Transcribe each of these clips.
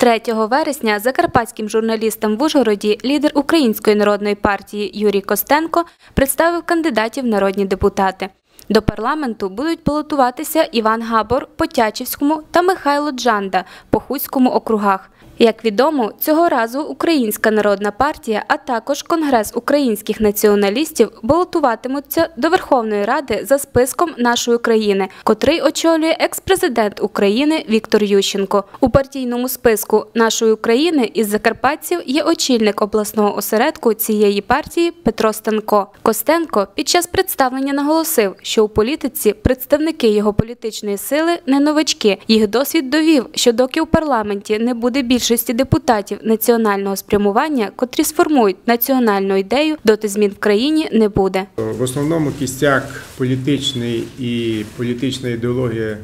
3 вересня закарпатським журналістам в Ужгороді лідер Української народної партії Юрій Костенко представив кандидатів в народні депутати. До парламенту будуть балотуватися Іван Габор по Тячівському та Михайло Джанда по Хуцькому округах. Як відомо, цього разу Українська народна партія, а також Конгрес українських націоналістів балотуватимуться до Верховної Ради за списком нашої країни, котрий очолює екс-президент України Віктор Ющенко. У партійному списку нашої України із закарпатців є очільник обласного осередку цієї партії Петро Станко. Костенко під час представлення наголосив, що у політиці представники його політичної сили не новачки. Їх досвід довів, що доки у парламенті не буде більшості депутатів національного спрямування, котрі сформують національну ідею, доти змін в країні не буде. В основному кістяк політичний і політична ідеологія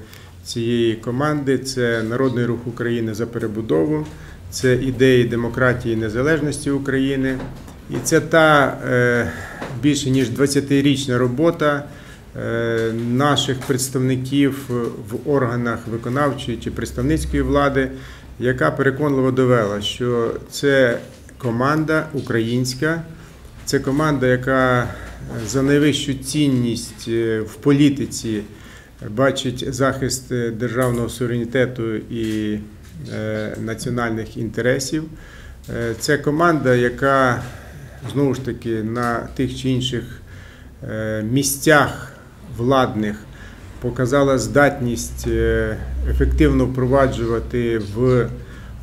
цієї команди це Народний рух України за перебудову, це ідеї демократії і незалежності України. І це та е, більше ніж 20-річна робота е, наших представників в органах виконавчої чи представницької влади, яка переконливо довела, що це команда українська, це команда, яка за найвищу цінність е, в політиці бачить захист державного суверенітету і е, національних інтересів. Е, Це команда, яка знову ж таки на тих чи інших місцях владних показала здатність ефективно впроваджувати в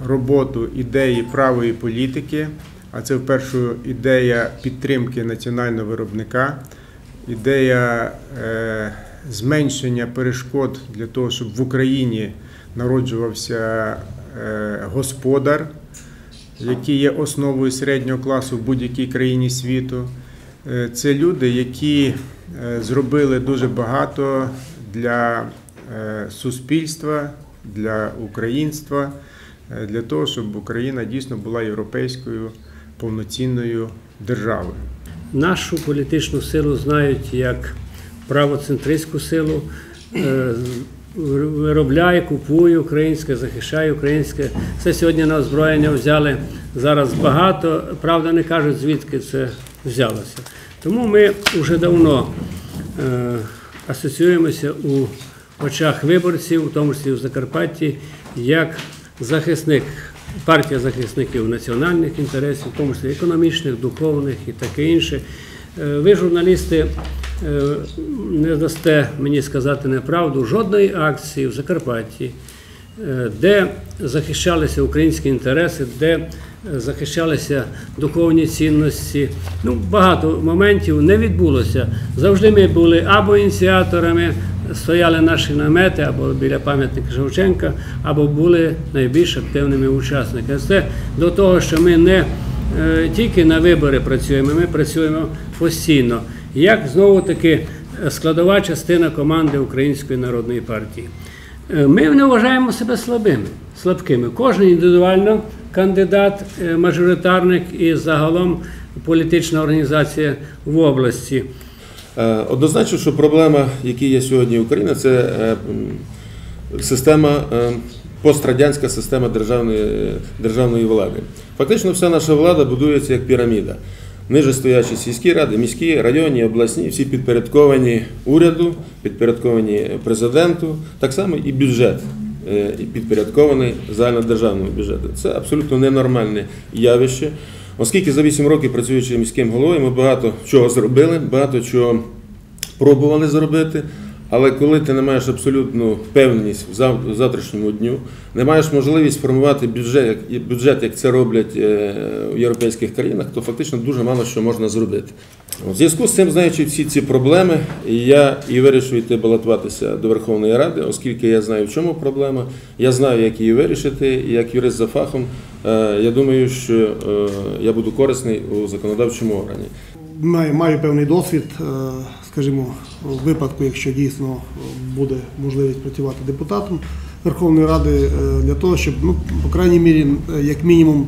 роботу ідеї правої політики, а це вперше ідея підтримки національного виробника, ідея е, зменшення перешкод для того, щоб в Україні народжувався е, господар, який є основою середнього класу в будь-якій країні світу. Е, це люди, які зробили дуже багато для суспільства, для українства. Е, для того, щоб Україна дійсно була європейською повноцінною державою. Нашу політичну силу знають як правоцентристську силу. Е, виробляє, купує українське, захищає українське. Це сьогодні на озброєння взяли зараз багато. Правда, не кажуть, звідки це взялося. Тому ми вже давно е, асоціюємося у очах виборців, у тому числі в Закарпатті, як захисник, партія захисників національних інтересів, в тому числі економічних, духовних і таке інше. Е, ви, журналісти, е, не дасте мені сказати неправду жодної акції в Закарпатті, де захищалися українські інтереси, де захищалися духовні цінності. Ну, Багато моментів не відбулося. Завжди ми були або ініціаторами, стояли наші намети або біля пам'ятника Шевченка, або були найбільш активними учасниками. Це до того, що ми не е, тільки на вибори працюємо, ми працюємо постійно. Як знову таки складова частина команди Української народної партії. Е, ми не вважаємо себе слабими, слабкими. Кожен індивідуально кандидат, е, мажоритарник і загалом політична організація в області. Е, однозначно, що проблема, які є сьогодні в Україні, це система, пострадянська система державної державної влади. Фактично, вся наша влада будується як піраміда. Ниже стоячі сільські ради, міські, районні, обласні, всі підпорядковані уряду, підпорядковані президенту, так само і бюджет підпорядкований загальнодержавному бюджету. Це абсолютно ненормальне явище. Оскільки за 8 років працюючи міським головою, ми багато чого зробили, багато чого пробували зробити. Але коли ти не маєш абсолютну впевненість в завтрашньому дню, не маєш можливість формувати бюджет, бюджет, як це роблять е, в європейських країнах, то фактично дуже мало що можна зробити. У зв'язку з цим, знаючи всі ці проблеми, я і вирішив йти балотуватися до Верховної Ради, оскільки я знаю, в чому проблема, я знаю, як її вирішити, і як юрист за фахом. Е, я думаю, що е, я буду корисний у законодавчому органі. Маю, маю певний досвід, скажімо, в випадку, якщо дійсно буде можливість працювати депутатом Верховної Ради, для того, щоб, ну, по крайній мірі, як мінімум,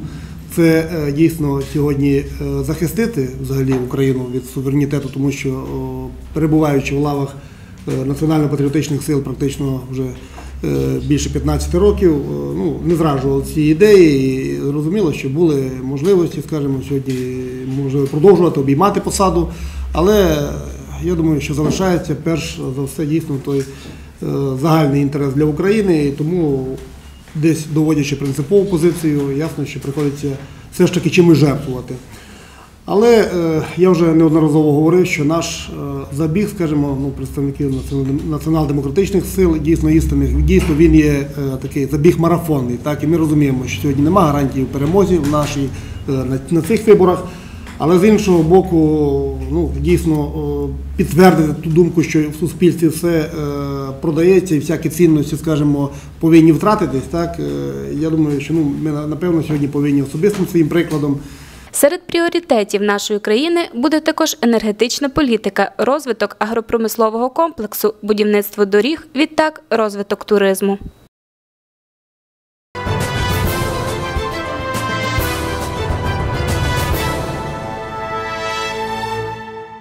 це дійсно сьогодні захистити взагалі Україну від суверенітету, тому що перебуваючи в лавах національно-патріотичних сил, практично вже е, більше 15 років, е, ну, не зраджували ці ідеї і зрозуміло, що були можливості, скажімо, сьогодні можливо продовжувати обіймати посаду. Але я думаю, що залишається перш за все дійсно той е, загальний інтерес для України, і тому десь доводячи принципову позицію, ясно, що приходиться все ж таки чимось жертвувати. Але е, я вже неодноразово говорив, що наш е, забіг, скажімо, ну, представників націонал- націонал-демократичних сил, дійсно істинних, дійсно він є такий забіг марафонний. Так, і ми розуміємо, що сьогодні немає гарантії в перемозі в нашій, на, на цих виборах. Але з іншого боку, ну, дійсно підтвердити ту думку, що в суспільстві все е, продається і всякі цінності, скажімо, повинні втратитись. Так, е, я думаю, що ну, ми напевно сьогодні повинні особистим своїм прикладом Серед пріоритетів нашої країни буде також енергетична політика, розвиток агропромислового комплексу, будівництво доріг, відтак розвиток туризму.